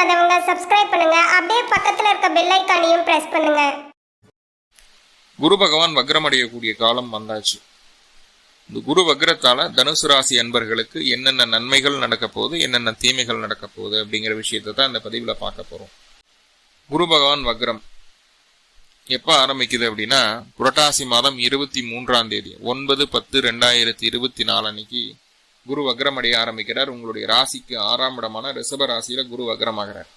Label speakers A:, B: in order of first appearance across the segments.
A: பண்ணாதவங்க சப்ஸ்கிரைப் பண்ணுங்க. அப்படியே பக்கத்துல இருக்க பெல் ஐக்கானையும் பிரஸ் பண்ணுங்க.
B: குரு பகவான் வக்ரமடையக்கூடிய காலம் வந்தாச்சு. இந்த குரு வக்ரத்தால தனுசு ராசி அன்பர்களுக்கு என்னென்ன நன்மைகள் நடக்க போகுது என்னென்ன தீமைகள் நடக்க போகுது அப்படிங்கிற விஷயத்தை தான் இந்த பதிவில் பார்க்க போறோம். குரு பகவான் வக்ரம் எப்போ ஆரம்பிக்குது அப்படின்னா புரட்டாசி மாதம் இருபத்தி மூன்றாம் தேதி ஒன்பது பத்து ரெண்டாயிரத்தி இருபத்தி நாலு அன்னைக்கு குரு வக்ரம் அடைய ஆரம்பிக்கிறார். உங்களுடைய ராசிக்கு ஆறாம் இடமான ரிஷப ராசியில குரு வக்ரமாகிறார்.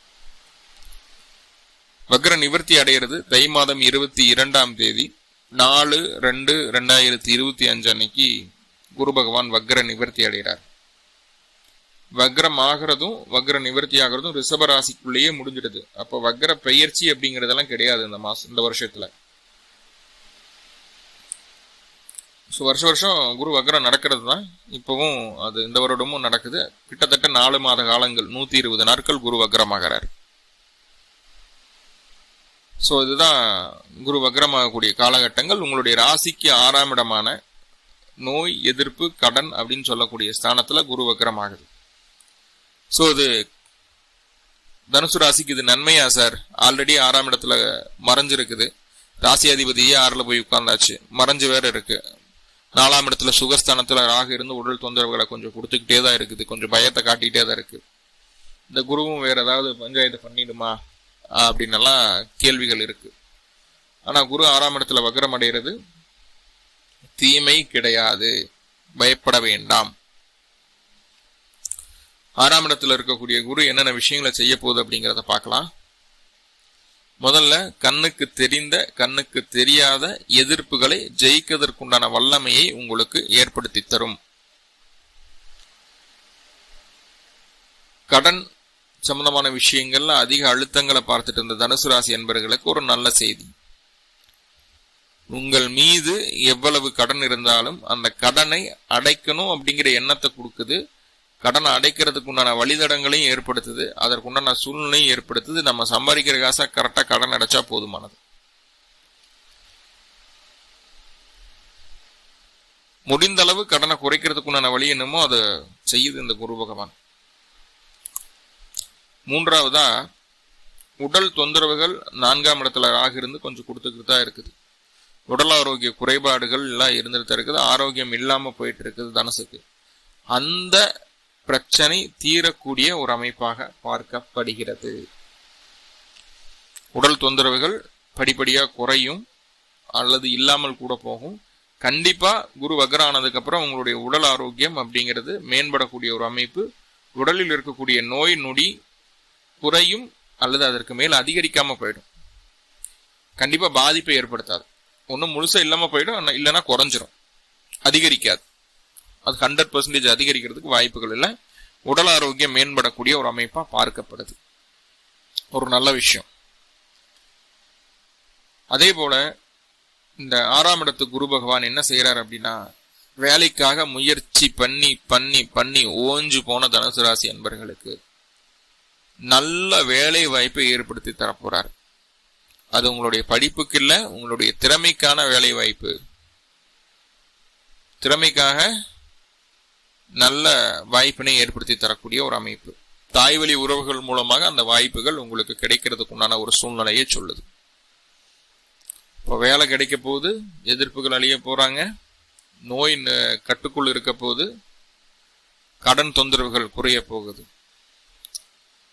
B: வக்ர நிவர்த்தி அடைகிறது தை மாதம் இருபத்தி இரண்டாம் தேதி நாலு ரெண்டு ரெண்டாயிரத்தி இருபத்தி அஞ்சு அன்னைக்கு குரு பகவான் வக்ர நிவர்த்தி அடைகிறார். வக்ரம் ஆகிறதும் வக்ர நிவர்த்தி ஆகிறதும் ரிஷப ராசிக்குள்ளேயே முடிஞ்சிடுது. அப்போ வக்ர பெயர்ச்சி அப்படிங்கிறதெல்லாம் கிடையாது இந்த மாசம் இந்த வருஷத்துல. ஸோ வருஷ வருஷம் குரு வக்ரம் நடக்கிறது தான் இப்பவும் அது இந்த வருடமும் நடக்குது. கிட்டத்தட்ட நாலு மாத காலங்கள் நூற்றி இருபது நாட்கள் குரு வக்ரமாகிறார். ஸோ இதுதான் குரு வக்ரமாகக்கூடிய காலகட்டங்கள். உங்களுடைய ராசிக்கு ஆறாம் இடமான நோய் எதிர்ப்பு கடன் அப்படின்னு சொல்லக்கூடிய ஸ்தானத்தில் குரு வக்ரமாகுது. ஸோ இது தனுசு ராசிக்கு இது நன்மையா சார்? ஆல்ரெடி ஆறாம் இடத்துல மறைஞ்சிருக்குது. ராசி அதிபதியே ஆறில் போய் உட்கார்ந்தாச்சு. மறைஞ்சு வேற இருக்கு. நாலாம் இடத்துல சுகஸ்தானத்தில் ராகு இருந்து உடல் தொந்தரவுகளை கொஞ்சம் கொடுத்துக்கிட்டே தான் இருக்குது. கொஞ்சம் பயத்தை காட்டிக்கிட்டே தான் இருக்குது இந்த குருவும் வேற ஏதாவது பஞ்சாயத்து பண்ணிடுமா? அப்படின்னெல்லாம் கேள்விகள் இருக்குது ஆனால் குரு ஆறாம் இடத்துல வக்ரம் அடைகிறது. தீமை கிடையாது. பயப்பட வேண்டாம். ஆறாம் இடத்துல இருக்கக்கூடிய குரு என்னென்ன விஷயங்களை செய்ய போகுது அப்படிங்கிறத பார்க்கலாம். முதல்ல கண்ணுக்கு தெரிந்த கண்ணுக்கு தெரியாத எதிர்ப்புகளை ஜெயிக்கதற்குண்டான வல்லமையை உங்களுக்கு ஏற்படுத்தி தரும். கடன் சம்பந்தமான விஷயங்கள்ல அதிக அழுத்தங்களை பார்த்துட்டு இருந்த தனுசு ராசி என்பர்களுக்கு ஒரு நல்ல செய்தி. உங்கள் மீது எவ்வளவு கடன் இருந்தாலும் அந்த கடனை அடைக்கணும் அப்படிங்கிற எண்ணத்தை கொடுக்குது. கடனை அடைக்கிறதுக்கு உண்டான வழித்தடங்களையும் ஏற்படுத்துது அதற்குண்டான சூழ்நிலையும் ஏற்படுத்துது. நம்ம சம்பாதிக்கிற காசா கரெக்டாக கடன் அடைச்சா போதுமானது. முடிந்த அளவு கடனை குறைக்கிறதுக்கு உண்டான வழி என்னமோ அதை செய்யுது இந்த குரு பகவான். மூன்றாவதா உடல் தொந்தரவுகள் நான்காம் இடத்துல ராகு இருந்து கொஞ்சம் கொடுத்துக்கிட்டு தான் இருக்குது. உடல் ஆரோக்கிய குறைபாடுகள் எல்லாம் இருந்துட்டு தான் இருக்குது. ஆரோக்கியம் இல்லாமல் போயிட்டு இருக்குது தனசுக்கு. அந்த பிரச்சனை தீரக்கூடிய ஒரு அமைப்பாக பார்க்கப்படுகிறது. உடல் தொந்தரவுகள் படிப்படியாக குறையும் அல்லது இல்லாமல் கூட போகும். கண்டிப்பாக குரு வக்ரம் ஆனதுக்கப்புறம் உங்களுடைய உடல் ஆரோக்கியம் அப்படிங்கிறது மேம்படக்கூடிய ஒரு அமைப்பு. உடலில் இருக்கக்கூடிய நோய் நொடி குறையும் அல்லது அதற்கு மேல் அதிகரிக்காம போயிடும். கண்டிப்பாக பாதிப்பை ஏற்படுத்தாது. ஒன்றும் முழுசாக இல்லாமல் போயிடும் இல்லைன்னா குறைஞ்சிரும். அதிகரிக்காது. அது ஹண்ட்ரட் பர்சன்டேஜ் அதிகரிக்கிறதுக்கு வாய்ப்புகள் இல்லை. உடல் ஆரோக்கியம் மேம்படக்கூடிய ஒரு அமைப்பாக பார்க்கப்படுது. ஒரு நல்ல விஷயம். அதே போல இந்த ஆறாம் இடத்து குரு பகவான் என்ன செய்யறாரு அப்படின்னா வேலைக்காக முயற்சி பண்ணி பண்ணி பண்ணி ஓஞ்சு போன தனுசு ராசி அன்பர்களுக்கு நல்ல வேலை வாய்ப்பை ஏற்படுத்தி தரப்போறார். அது உங்களுடைய படிப்புக்கு இல்லை உங்களுடைய திறமைக்கான வேலை வாய்ப்பு. திறமைக்காக நல்ல வாய்ப்பினை ஏற்படுத்தி தரக்கூடிய ஒரு அமைப்பு. தாய்வழி உறவுகள் மூலமாக அந்த வாய்ப்புகள் உங்களுக்கு கிடைக்கிறதுக்கு உண்டான ஒரு சூழ்நிலையை சொல்லுது. இப்போ வேலை கிடைக்க போகுது எதிர்ப்புகள் அழிய போகிறாங்க நோய் கட்டுக்குள் இருக்க போகுது கடன் தொந்தரவுகள் குறைய போகுது.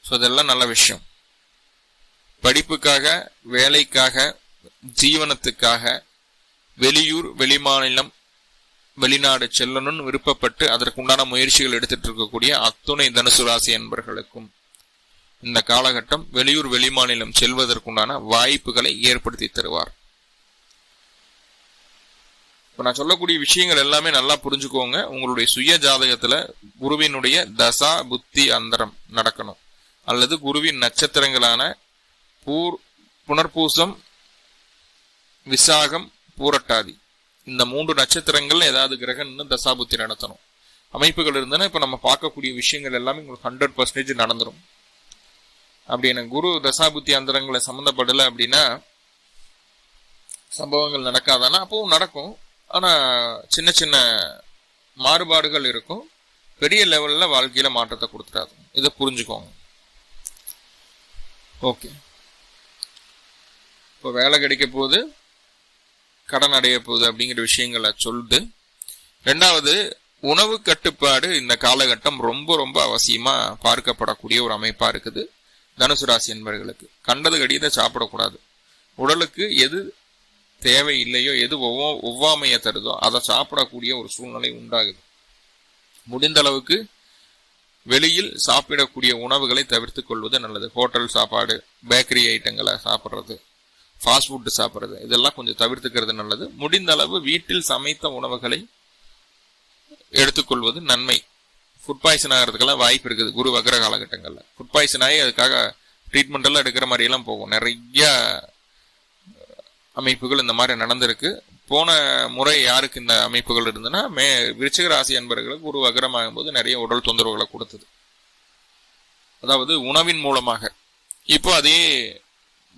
B: ஸோ இதெல்லாம் நல்ல விஷயம். படிப்புக்காக வேலைக்காக ஜீவனத்துக்காக வெளியூர் வெளிமாநிலம் வெளிநாடு செல்லணும்னு விருப்பப்பட்டு அதற்குண்டான முயற்சிகள் எடுத்துட்டு இருக்கக்கூடிய அத்துணை தனுசு ராசி என்பர்களுக்கும் இந்த காலகட்டம் வெளியூர் வெளிமாநிலம் செல்வதற்குண்டான வாய்ப்புகளை ஏற்படுத்தி தருவார். இப்ப நான் சொல்லக்கூடிய விஷயங்கள் எல்லாமே நல்லா புரிஞ்சுக்கோங்க. உங்களுடைய சுய ஜாதகத்துல குருவினுடைய தசா புத்தி அந்தரம் நடக்கணும். அல்லது குருவின் நட்சத்திரங்களான பூர் புனர்பூசம் விசாகம் பூரட்டாதி. இந்த மூன்று நட்சத்திரங்கள்ல ஏதாவது கிரகம்னு தசாபுத்தி நடத்தணும். அமைப்புகள் இருந்ததுன்னா இப்ப நம்ம பார்க்கக்கூடிய விஷயங்கள் எல்லாமே உங்களுக்கு ஹண்ட்ரட் பர்சன்டேஜ் நடந்துரும். அப்படி எனக்கு குரு தசாபுத்தி அந்தரங்களை சம்மந்தப்படலை அப்படின்னா சம்பவங்கள் நடக்காதானா? அப்பவும் நடக்கும். ஆனா சின்ன சின்ன மாறுபாடுகள் இருக்கும். பெரிய லெவல்ல வாழ்க்கையில மாற்றத்தை கொடுத்துடாது. இதை புரிஞ்சுக்கோங்க. ஓகே இப்போ வேலை கிடைக்க போகுது. கடன் அடைய போகுது அப்படிங்கிற விஷயங்களை சொல்லுது. ரெண்டாவது உணவு கட்டுப்பாடு இந்த காலகட்டம் ரொம்ப ரொம்ப அவசியமா பார்க்கப்படக்கூடிய ஒரு அமைப்பா இருக்குது. தனுசு ராசி என்பவர்களுக்கு கண்டது கடியதை சாப்பிடக்கூடாது. உடலுக்கு எது தேவை இல்லையோ எது ஒவ்வா ஒவ்வாமையை தருதோ அதை சாப்பிடக்கூடிய ஒரு சூழ்நிலை உண்டாகுது. முடிந்த அளவுக்கு வெளியில் சாப்பிடக்கூடிய உணவுகளை தவிர்த்து கொள்வது நல்லது. ஹோட்டல் சாப்பாடு பேக்கரி ஐட்டங்களை சாப்பிட்றது. ஃபாஸ்ட் ஃபுட்டு சாப்பிட்றது. இதெல்லாம் கொஞ்சம் தவிர்த்துக்கிறது நல்லது. முடிந்த அளவு வீட்டில் சமைத்த உணவுகளை எடுத்துக்கொள்வது நன்மை. ஃபுட் பாய்சன் ஆகிறதுக்கெல்லாம் வாய்ப்பு இருக்குது. குரு வக்ர காலகட்டங்களில். ஃபுட் பாய்சன் ஆகி அதுக்காக ட்ரீட்மெண்ட் எல்லாம் எடுக்கிற மாதிரியெல்லாம் போகும். நிறைய அமைப்புகள் இந்த மாதிரி நடந்திருக்கு. போன முறை யாருக்கு இந்த அமைப்புகள் இருந்ததுன்னா மே விருச்சிக ராசி அன்பர்களுக்கு குரு வக்ரமாகும் போது நிறைய உடல் தொந்தரவுகளை கொடுத்தது. அதாவது உணவின் மூலமாக. இப்போ அதே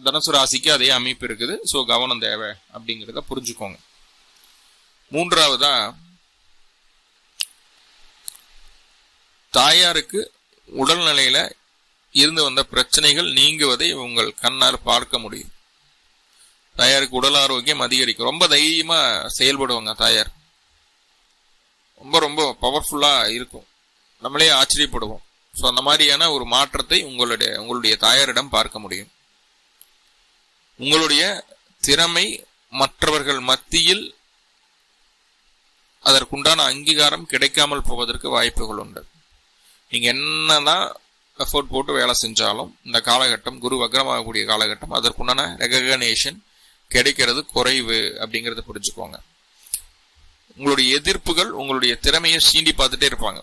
B: தனுசு ராசிக்கு அதே அமைப்பு இருக்குது. ஸோ கவனம் தேவை அப்படிங்கிறத புரிஞ்சுக்கோங்க. மூன்றாவதா தாயாருக்கு உடல்நிலையில இருந்து வந்த பிரச்சனைகள் நீங்குவதை உங்கள் கண்ணால் பார்க்க முடியும். தாயாருக்கு உடல் ஆரோக்கியம் அதிகரிக்கும். ரொம்ப தைரியமா செயல்படுவாங்க தாயார். ரொம்ப ரொம்ப பவர்ஃபுல்லா இருக்கும். நம்மளே ஆச்சரியப்படுவோம். ஸோ அந்த மாதிரியான ஒரு மாற்றத்தை உங்களுடைய உங்களுடைய தாயாரிடம் பார்க்க முடியும். உங்களுடைய திறமை மற்றவர்கள் மத்தியில் அதற்குண்டான அங்கீகாரம் கிடைக்காமல் போவதற்கு வாய்ப்புகள் உண்டு. நீங்கள் என்னதான் எஃபோர்ட் போட்டு வேலை செஞ்சாலும் இந்த காலகட்டம் குரு வக்ரமாகக்கூடிய காலகட்டம் அதற்குண்டான ரெகக்னேஷன் கிடைக்கிறது குறைவு அப்படிங்கிறத புரிஞ்சுக்கோங்க. உங்களுடைய எதிர்ப்புகள் உங்களுடைய திறமையை சீண்டி பார்த்துட்டே இருப்பாங்க.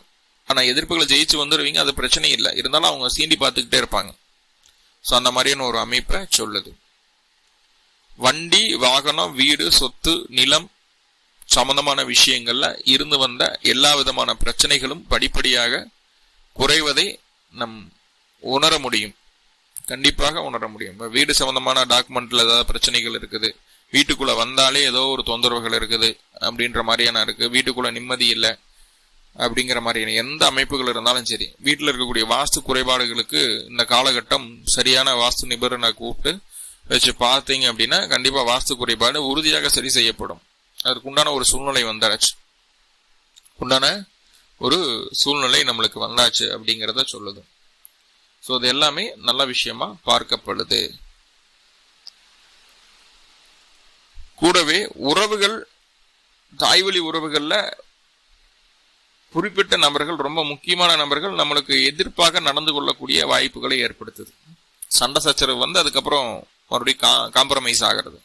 B: ஆனால் எதிர்ப்புகளை ஜெயிச்சு வந்துடுவீங்க அது பிரச்சனை இல்லை. இருந்தாலும் அவங்க சீண்டி பார்த்துக்கிட்டே இருப்பாங்க. ஸோ அந்த மாதிரியான ஒரு அமைப்பை சொல்லுது. வண்டி வாகனம் வீடு சொத்து நிலம் சம்பந்தமான விஷயங்கள்ல இருந்து வந்த எல்லா விதமான பிரச்சனைகளும் படிப்படியாக குறைவதை நம் உணர முடியும். கண்டிப்பாக உணர முடியும். இப்போ வீடு சம்பந்தமான டாக்குமெண்ட்ல ஏதாவது பிரச்சனைகள் இருக்குது. வீட்டுக்குள்ள வந்தாலே ஏதோ ஒரு தொந்தரவுகள் இருக்குது அப்படின்ற மாதிரியான இருக்கு. வீட்டுக்குள்ள நிம்மதி இல்லை அப்படிங்கிற மாதிரியான எந்த அமைப்புகள் இருந்தாலும் சரி வீட்டில் இருக்கக்கூடிய வாஸ்து குறைபாடுகளுக்கு இந்த காலகட்டம் சரியான வாஸ்து நிபுணரை கூப்பிட்டு வச்சு பார்த்தீங்க அப்படின்னா கண்டிப்பாக வாஸ்து குறைபாடு உறுதியாக சரி செய்யப்படும். அதுக்கு உண்டான ஒரு சூழ்நிலை வந்தாச்சு. உண்டான ஒரு சூழ்நிலை நம்மளுக்கு வந்தாச்சு அப்படிங்கிறத சொல்லுது. ஸோ அது எல்லாமே நல்ல விஷயமா பார்க்கப்படுது. கூடவே உறவுகள் தாய்வழி உறவுகளில் குறிப்பிட்ட நபர்கள் ரொம்ப முக்கியமான நபர்கள் நம்மளுக்கு எதிர்ப்பாக நடந்து கொள்ளக்கூடிய வாய்ப்புகளை ஏற்படுத்துது. சண்டை சச்சரவு வந்து அதுக்கப்புறம் மறுபடியும் கா காம்ப்ரமைஸ் ஆகிறது.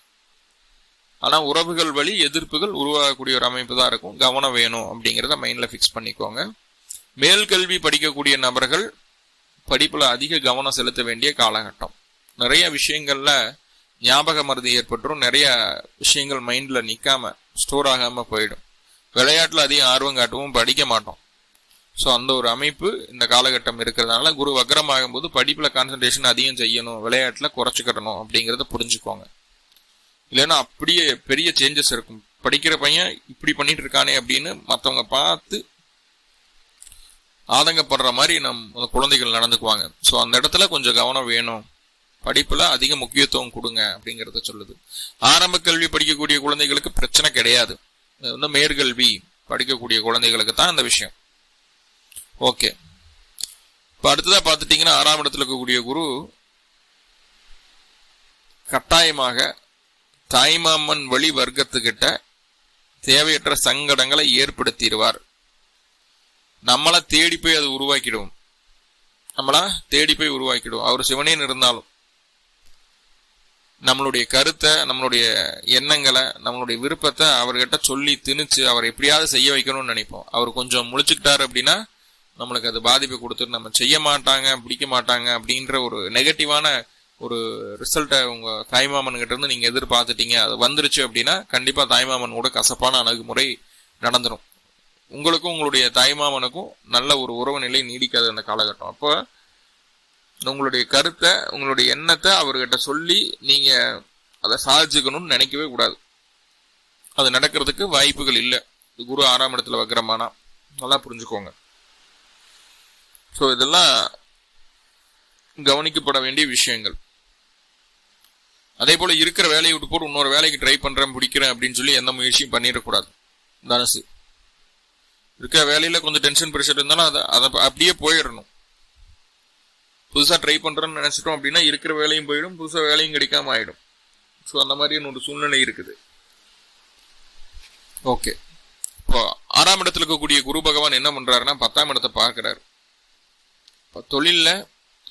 B: ஆனால் உறவுகள் வழி எதிர்ப்புகள் உருவாகக்கூடிய ஒரு அமைப்பு தான் இருக்கும். கவனம் வேணும் அப்படிங்கிறத மைண்டில் ஃபிக்ஸ் பண்ணிக்கோங்க. மேல் கல்வி படிக்கக்கூடிய நபர்கள் படிப்பில் அதிக கவனம் செலுத்த வேண்டிய காலகட்டம். நிறைய விஷயங்களில் ஞாபக மருதி ஏற்பட்டுரும். நிறைய விஷயங்கள் மைண்டில் நிற்காம ஸ்டோர் ஆகாமல் போயிடும். விளையாட்டில் அதிகம் ஆர்வம் காட்டவும் படிக்க மாட்டோம். ஸோ அந்த ஒரு அமைப்பு இந்த காலகட்டம் இருக்கிறதுனால குரு வக்ரமாகும் ஆகும்போது படிப்பில் கான்சன்ட்ரேஷன் அதிகம் செய்யணும் விளையாட்டில் குறைச்சிக்கிடணும் அப்படிங்கிறத புரிஞ்சுக்கோங்க. இல்லைன்னா அப்படியே பெரிய சேஞ்சஸ் இருக்கும். படிக்கிற பையன் இப்படி பண்ணிட்டு இருக்கானே அப்படின்னு மற்றவங்க பார்த்து ஆதங்கப்படுற மாதிரி நம் குழந்தைகள் நடந்துக்குவாங்க. ஸோ அந்த இடத்துல கொஞ்சம் கவனம் வேணும். படிப்பில் அதிக முக்கியத்துவம் கொடுங்க அப்படிங்கிறத சொல்லுது. ஆரம்ப கல்வி படிக்கக்கூடிய குழந்தைகளுக்கு பிரச்சனை கிடையாது. வந்து மேற்கல்வி படிக்கக்கூடிய குழந்தைகளுக்கு தான் அந்த விஷயம். ஓகே. இப்போ அடுத்ததா பார்த்துட்டீங்கன்னா ஆறாம் இடத்துல இருக்கக்கூடிய குரு கட்டாயமாக தாய்மாமன் வழி வர்க்கத்துக்கிட்ட தேவையற்ற சங்கடங்களை ஏற்படுத்திடுவார். நம்மள தேடி போய் அது உருவாக்கிடுவோம் நம்மளா தேடி போய் உருவாக்கிடுவோம் அவர் சிவனேன்னு இருந்தாலும். நம்மளுடைய கருத்தை நம்மளுடைய எண்ணங்களை நம்மளுடைய விருப்பத்தை அவர்கிட்ட சொல்லி திணிச்சு அவர் எப்படியாவது செய்ய வைக்கணும்னு நினைப்போம். அவர் கொஞ்சம் முழிச்சுக்கிட்டாரு அப்படின்னா நம்மளுக்கு அது பாதிப்பை கொடுத்துட்டு நம்ம செய்ய மாட்டாங்க பிடிக்க மாட்டாங்க அப்படின்ற ஒரு நெகட்டிவான ஒரு ரிசல்ட்டை உங்க தாய்மாமன் கிட்ட இருந்து நீங்க எதிர்பார்த்துட்டீங்க. அது வந்துருச்சு அப்படின்னா கண்டிப்பா தாய்மாமன் கூட கசப்பான அணுகுமுறை நடந்துடும் உங்களுக்கும் உங்களுடைய தாய்மாமனுக்கும் நல்ல ஒரு உறவு நிலை நீடிக்காது அந்த காலகட்டம். அப்போ உங்களுடைய கருத்தை உங்களுடைய எண்ணத்தை அவர்கிட்ட சொல்லி நீங்க அதை சாதிச்சுக்கணும்னு நினைக்கவே கூடாது. அது நடக்கிறதுக்கு வாய்ப்புகள் இல்லை. குரு ஆறாம் இடத்துல வக்கரமானா நல்லா புரிஞ்சுக்கோங்க. ஸோ இதெல்லாம் கவனிக்கப்பட வேண்டிய விஷயங்கள். அதே போல இருக்கிற வேலையை விட்டு போட்டு இன்னொரு வேலைக்கு ட்ரை பண்றேன் பிடிக்கிறேன் அப்படின்னு சொல்லி எந்த முயற்சியும் பண்ணிடக்கூடாது. தனுசு இருக்கிற வேலையில கொஞ்சம் டென்ஷன் ப்ரெஷர் இருந்தாலும் அதை அதை அப்படியே போயிடணும். புதுசாக ட்ரை பண்ணுறேன்னு நினச்சிட்டோம் அப்படின்னா இருக்கிற வேலையும் போயிடும் புதுசாக வேலையும் கிடைக்காம ஆயிடும். ஸோ அந்த மாதிரியான ஒரு சூழ்நிலை இருக்குது. ஓகே இப்போ ஆறாம் இடத்துல இருக்கக்கூடிய குரு பகவான் என்ன பண்ணுறாருன்னா பத்தாம் இடத்தை பார்க்குறாரு. தொழிலில்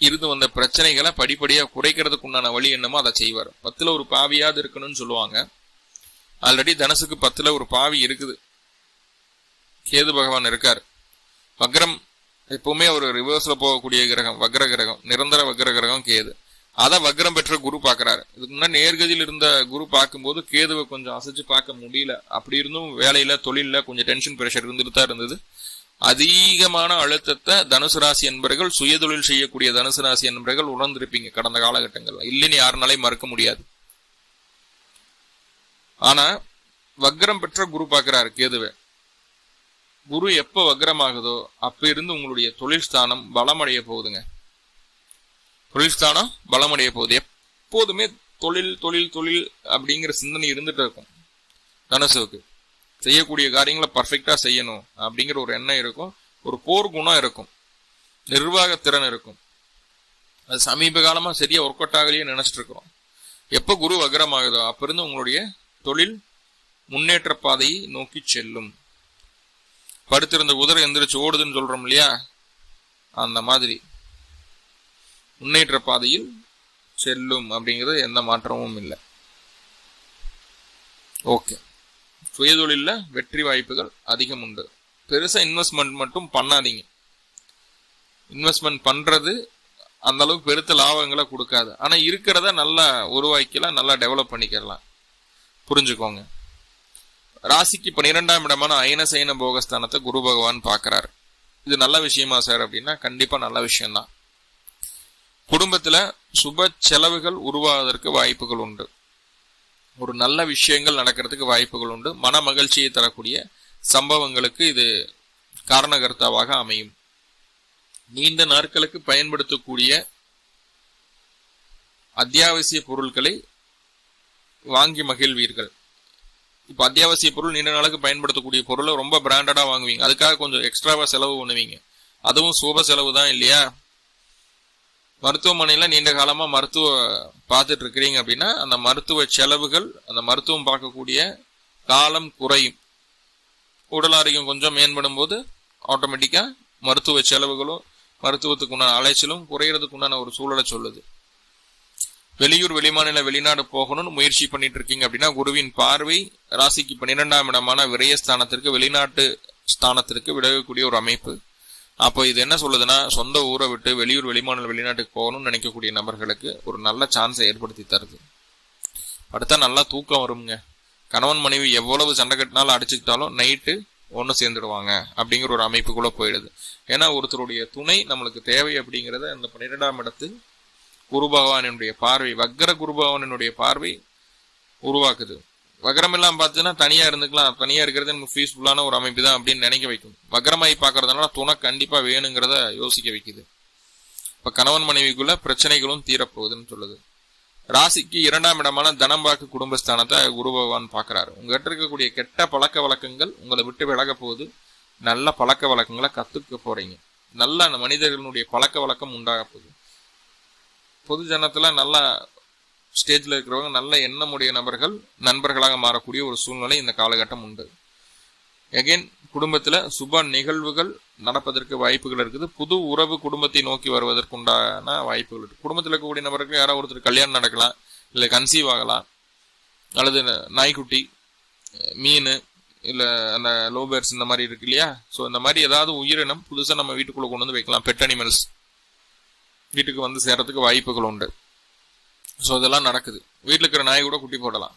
B: இருந்து வந்த பிரச்சனைகளை படிப்படியாக குறைக்கிறதுக்கு உண்டான வழி என்னமோ அதை செய்வார். பத்தில் ஒரு பாவியாவது இருக்கணும்னு சொல்லுவாங்க. ஆல்ரெடி தனுசுக்கு பத்தில் ஒரு பாவி இருக்குது. கேது பகவான் இருக்கார். வக்ரம் எப்பவுமே ஒரு ரிவர்ஸில் போகக்கூடிய கிரகம் வக்ர கிரகம் நிரந்தர வக்ர கிரகம் கேது. அதை வக்ரம் பெற்ற குரு பார்க்குறாரு. இதுக்கு முன்னாடி நேர்கதியில் இருந்த குரு பார்க்கும்போது கேதுவை கொஞ்சம் அசைச்சு பார்க்க முடியல. அப்படி இருந்தும் வேலையில் தொழிலில் கொஞ்சம் டென்ஷன் ப்ரெஷர் இருந்துட்டு தான் இருந்தது. அதிகமான அழுத்தத்தை தனுசு ராசி என்பர்கள் சுயதொழில் செய்யக்கூடிய தனுசு ராசி என்பர்கள் உணர்ந்திருப்பீங்க கடந்த காலகட்டங்கள்ல. இல்லைன்னு யாருனாலையும் மறக்க முடியாது. ஆனா வக்ரம் பெற்ற குரு பார்க்கிறாரு கேதுவை. குரு எப்ப வக்ரமாகுதோ அப்ப இருந்து உங்களுடைய தொழில் ஸ்தானம் பலமடைய போகுதுங்க. தொழில் ஸ்தானம் பலமடைய போகுது. எப்போதுமே தொழில் தொழில் தொழில் அப்படிங்கிற சிந்தனை இருந்துட்டு இருக்கும். தனுசுக்கு செய்யக்கூடிய காரியங்களை பர்ஃபெக்டாக செய்யணும் அப்படிங்கிற ஒரு எண்ணம் இருக்கும். ஒரு போர் குணம் இருக்கும். நிர்வாக திறன் இருக்கும். அது சமீப காலமாக சரியாக ஒர்க் அவுட் ஆகலையே நினச்சிட்டு இருக்கிறோம் எப்போ குரு வக்ரமாகுதோ அப்போ இருந்து உங்களுடைய தொழில் முன்னேற்ற பாதையை நோக்கி செல்லும். படுத்திருந்த குதிரை எந்திரிச்சு ஓடுதுன்னு சொல்கிறோம் இல்லையா? அந்த மாதிரி. முன்னேற்ற பாதையில் செல்லும் அப்படிங்கிறது எந்த மாற்றமும் இல்லை. ஓகே சுயதொழிலில் வெற்றி வாய்ப்புகள் அதிகம் உண்டு. பெருசாக இன்வெஸ்ட்மெண்ட் மட்டும் பண்ணாதீங்க. இன்வெஸ்ட்மெண்ட் பண்ணுறது அந்த அளவுக்கு பெருத்த லாபங்களை கொடுக்காது. ஆனால் இருக்கிறத நல்லா உருவாக்கலாம் நல்லா டெவலப் பண்ணிக்கலாம். புரிஞ்சுக்கோங்க. ராசிக்கு பன்னிரெண்டாம் இடமான அயனசைன போகஸ்தானத்தை குரு பகவான் பார்க்கறாரு. இது நல்ல விஷயமா சார் அப்படின்னா கண்டிப்பாக நல்ல விஷயம்தான். குடும்பத்தில் சுப செலவுகள் உருவாவதற்கு வாய்ப்புகள் உண்டு. ஒரு நல்ல விஷயங்கள் நடக்கிறதுக்கு வாய்ப்புகள் உண்டு. மன மகிழ்ச்சியை தரக்கூடிய சம்பவங்களுக்கு இது காரணகர்த்தாவாக அமையும். நீண்ட நாட்களுக்கு பயன்படுத்தக்கூடிய அத்தியாவசிய பொருட்களை வாங்கி மகிழ்வீர்கள். இப்போ அத்தியாவசிய பொருள் நீண்ட நாளுக்கு பயன்படுத்தக்கூடிய பொருளை ரொம்ப பிராண்டடாக வாங்குவீங்க. அதுக்காக கொஞ்சம் எக்ஸ்ட்ராவாக செலவு பண்ணுவீங்க. அதுவும் சுப செலவு தான் இல்லையா? மருத்துவமனையில் நீண்ட காலமாக மருத்துவ பார்த்துட்டு இருக்கிறீங்க அப்படின்னா அந்த மருத்துவ செலவுகள் அந்த மருத்துவம் பார்க்கக்கூடிய காலம் குறையும். உடல் ஆரோக்கியம் கொஞ்சம் மேம்படும் போது ஆட்டோமேட்டிக்காக மருத்துவ செலவுகளும் மருத்துவத்துக்குண்டான அலைச்சலும் குறையிறதுக்குண்டான ஒரு சூழலை சொல்லுது. வெளியூர் வெளிமாநில வெளிநாடு போகணும்னு முயற்சி பண்ணிட்டு இருக்கீங்க அப்படின்னா குருவின் பார்வை ராசிக்கு பன்னிரெண்டாம் இடமான விரயஸ்தானத்திற்கு வெளிநாட்டு ஸ்தானத்திற்கு விலகக்கூடிய ஒரு அமைப்பு. அப்போ இது என்ன சொல்லுதுன்னா சொந்த ஊரை விட்டு வெளியூர் வெளிமாநில வெளிநாட்டுக்கு போகணும்னு நினைக்கக்கூடிய நபர்களுக்கு ஒரு நல்ல சான்ஸை ஏற்படுத்தி தருது. அடுத்தா நல்லா தூக்கம் வருங்க கணவன் மனைவி எவ்வளவு சண்டை கட்டினாலும் அடிச்சுக்கிட்டாலும் நைட்டு ஒன்று சேர்ந்துடுவாங்க அப்படிங்கிற ஒரு அமைப்புக்குள்ள போயிடுது. ஏன்னா ஒருத்தருடைய துணை நம்மளுக்கு தேவை அப்படிங்கிறத அந்த பன்னிரெண்டாம் இடத்து குரு பகவானினுடைய பார்வை வக்கர குரு பகவானினுடைய பார்வை உருவாக்குது. வக்ரம் எல்லாம் பார்த்தீங்கன்னா தனியா இருந்துக்கலாம். தனியா இருக்கிறது நமக்கு பீஸ்ஃபுல்லான ஒரு அமைப்பு தான் அப்படின்னு நினைக்க வைக்கும். வக்கரமாயி பார்க்கறதுனால துணை கண்டிப்பா வேணுங்கிறத யோசிக்க வைக்குது. இப்ப கணவன் மனைவிக்குள்ள பிரச்சனைகளும் தீரப்போகுதுன்னு சொல்லுது. ராசிக்கு இரண்டாம் இடமான தனம்பாக்கு குடும்பஸ்தானத்தை குரு பகவான் பார்க்குறாரு. உங்ககிட்ட இருக்கக்கூடிய கெட்ட பழக்க வழக்கங்கள் உங்களை விட்டு விலக போகுது. நல்ல பழக்க வழக்கங்களை கற்றுக்க போறீங்க. நல்ல மனிதர்களுடைய பழக்க வழக்கம் உண்டாக போகுது. பொது ஜனத்தில் நல்லா ஸ்டேஜில் இருக்கிறவங்க நல்ல எண்ணமுடைய நபர்கள் நண்பர்களாக மாறக்கூடிய ஒரு சூழ்நிலை இந்த காலகட்டம் உண்டு. எகைன் குடும்பத்தில் சுப நிகழ்வுகள் நடப்பதற்கு வாய்ப்புகள் இருக்குது. புது உறவு குடும்பத்தை நோக்கி வருவதற்கு உண்டான வாய்ப்புகள் இருக்குது குடும்பத்தில் இருக்கக்கூடிய நபருக்கு யாராவது ஒருத்தர் கல்யாணம் நடக்கலாம் இல்லை கன்சீவ் ஆகலாம் அல்லது நாய்க்குட்டி மீன் இல்லை அந்த லோபேர்ஸ் இந்த மாதிரி இருக்கு இல்லையா? ஸோ இந்த மாதிரி ஏதாவது உயிரினம் புதுசாக நம்ம வீட்டுக்குள்ளே கொண்டு வந்து வைக்கலாம். பெட் அனிமல்ஸ் வீட்டுக்கு வந்து சேர்றதுக்கு வாய்ப்புகள் உண்டு. ஸோ இதெல்லாம் நடக்குது. வீட்டில் இருக்கிற நாய் கூட குட்டி போடலாம்.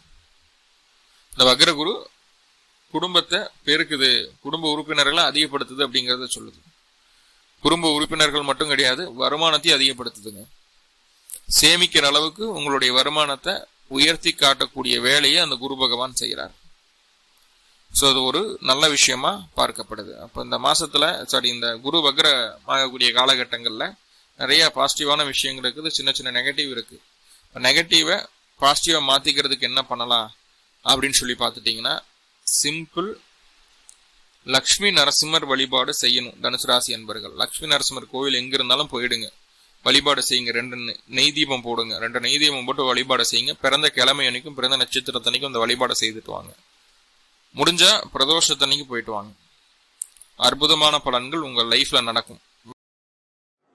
B: இந்த வக்ரகுரு குடும்பத்தை பெருக்குது. குடும்ப உறுப்பினர்களை அதிகப்படுத்துது அப்படிங்கிறத சொல்லுது. குடும்ப உறுப்பினர்கள் மட்டும் கிடையாது வருமானத்தையும் அதிகப்படுத்துதுங்க. சேமிக்கிற அளவுக்கு உங்களுடைய வருமானத்தை உயர்த்தி காட்டக்கூடிய வேலையை அந்த குரு பகவான் செய்கிறார். ஸோ அது ஒரு நல்ல விஷயமா பார்க்கப்படுது. அப்போ இந்த மாசத்துல சாரி இந்த குரு வக்ர ஆகக்கூடிய காலகட்டங்கள்ல நிறைய பாசிட்டிவான விஷயங்கள் இருக்குது. சின்ன சின்ன நெகட்டிவ் இருக்குது நெகட்டிவை பாசிட்டிவாக மாற்றிக்கிறதுக்கு என்ன பண்ணலாம் அப்படின்னு சொல்லி பார்த்துட்டிங்கன்னா சிம்பிள் லக்ஷ்மி நரசிம்மர் வழிபாடு செய்யணும். தனுசு ராசி அன்பர்கள் லக்ஷ்மி நரசிம்மர் கோவில் எங்கே இருந்தாலும் போயிடுங்க. வழிபாடு செய்யுங்க. ரெண்டு நெய் தீபம் போடுங்க. ரெண்டு நெய் தீபம் போட்டு வழிபாடு செய்யுங்க. பிறந்த கிழமை அன்னைக்கும் பிறந்த நட்சத்திரத்தன்னைக்கும் அந்த வழிபாடு செய்துட்டு வாங்க. முடிஞ்சா பிரதோஷத்தன்னைக்கு போயிட்டு வாங்க. அற்புதமான பலன்கள் உங்கள் லைஃப்ல நடக்கும்.